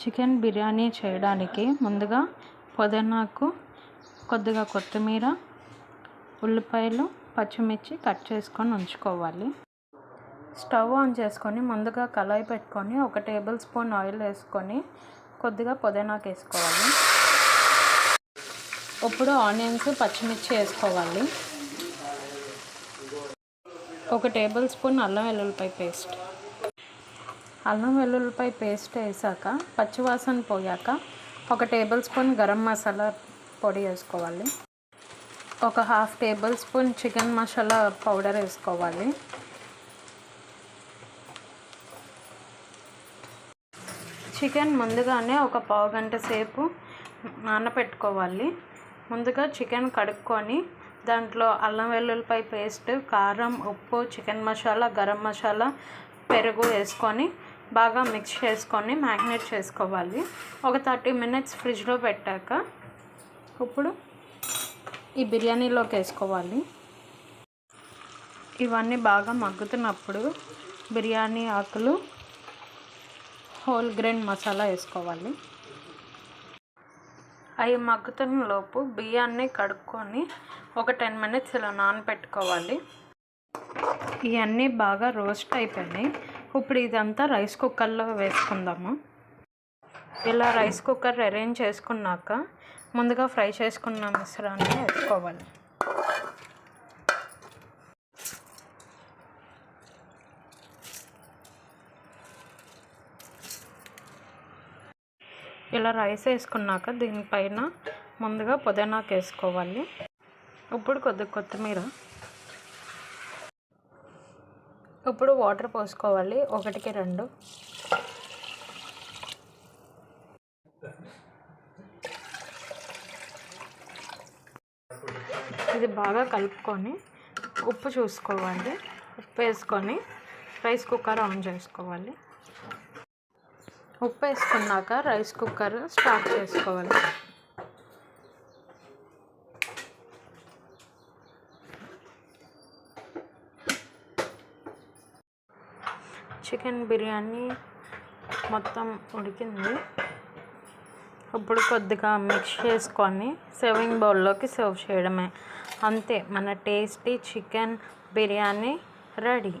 Chicken biryani చేయడానికి ముందుగా పుదీనాకు కొద్దిగా కొత్తిమీర ఉల్లిపాయలు పచ్చిమిర్చి కట్ చేసుకొని ఉంచుకోవాలి. స్టవ్ ఆన్ చేసుకొని ముందుగా కళాయి పెట్టుకొని ఒక టేబుల్ స్పూన్ ఆయిల్ వేసుకొని కొద్దిగా పుదీనాకు వేసుకోవాలి. ఇప్పుడు ఆనియన్స్ పచ్చిమిర్చి వేసుకోవాలి. ఒక టేబుల్ స్పూన్ అల్లం వెల్లుల్లిపాయ పేస్ట్. అల్లం వెల్లుల్లిపై పేస్ట్ వేసాక పచ్చివాసన పోయాక ఒక టేబుల్ స్పూన్ గరం మసాలా పొడి వేసుకోవాలి. ఒక half tablespoon chicken masala powder వేసుకోవాలి. చికెన్ ముందుగానే ఒక పావు గంట సేపు నానబెట్టుకోవాలి ముందుగా చికెన్ కడుక్కొని దాంట్లో అల్లం వెల్లుల్లిపై పేస్ట్ కారం ఉప్పు చికెన్ మసాలా గరం మసాలా పెరుగు వేసుకొని బాగా మిక్స్ చేసుకొని మ్యాగ్నేట్ చేసుకోవాలి. ఒక థర్టీ మినిట్స్ ఫ్రిడ్జ్లో పెట్టాక ఇప్పుడు ఈ బిర్యానీలోకి వేసుకోవాలి. ఇవన్నీ బాగా మగ్గుతున్నప్పుడు బిర్యానీ ఆకులు హోల్ గ్రెయిన్ మసాలా వేసుకోవాలి. అవి మగ్గుతున్న లోపు బియ్యాన్ని కడుక్కొని ఒక టెన్ మినిట్స్ ఇలా నానబెట్టుకోవాలి ఇవన్నీ బాగా రోస్ట్ అయిపోయినాయి. ఇప్పుడు ఇదంతా రైస్ కుక్కర్లో వేసుకుందాము. ఇలా రైస్ కుక్కర్ అరేంజ్ చేసుకున్నాక ముందుగా ఫ్రై చేసుకున్న మిశ్రాన్ని వేసుకోవాలి. ఇలా రైస్ వేసుకున్నాక దీనిపైన ముందుగా పుదీనాకు వేసుకోవాలి. ఇప్పుడు కొద్ది కొత్తిమీర ఇప్పుడు వాటర్ పోసుకోవాలి. ఒకటికి రెండు. ఇది బాగా కలుపుకొని ఉప్పు చూసుకోవాలి. ఉప్పు వేసుకొని రైస్ కుక్కర్ ఆన్ చేసుకోవాలి. ఉప్పు వేసుకున్నాక రైస్ కుక్కర్ స్టార్ట్ చేసుకోవాలి. చికెన్ బిర్యానీ మొత్తం ఉడికింది. ఇప్పుడు కొద్దిగా మిక్స్ చేసుకొని సర్వింగ్ బౌల్లోకి సర్వ్ చేయడమే. అంతే మన టేస్టీ చికెన్ బిర్యానీ రెడీ.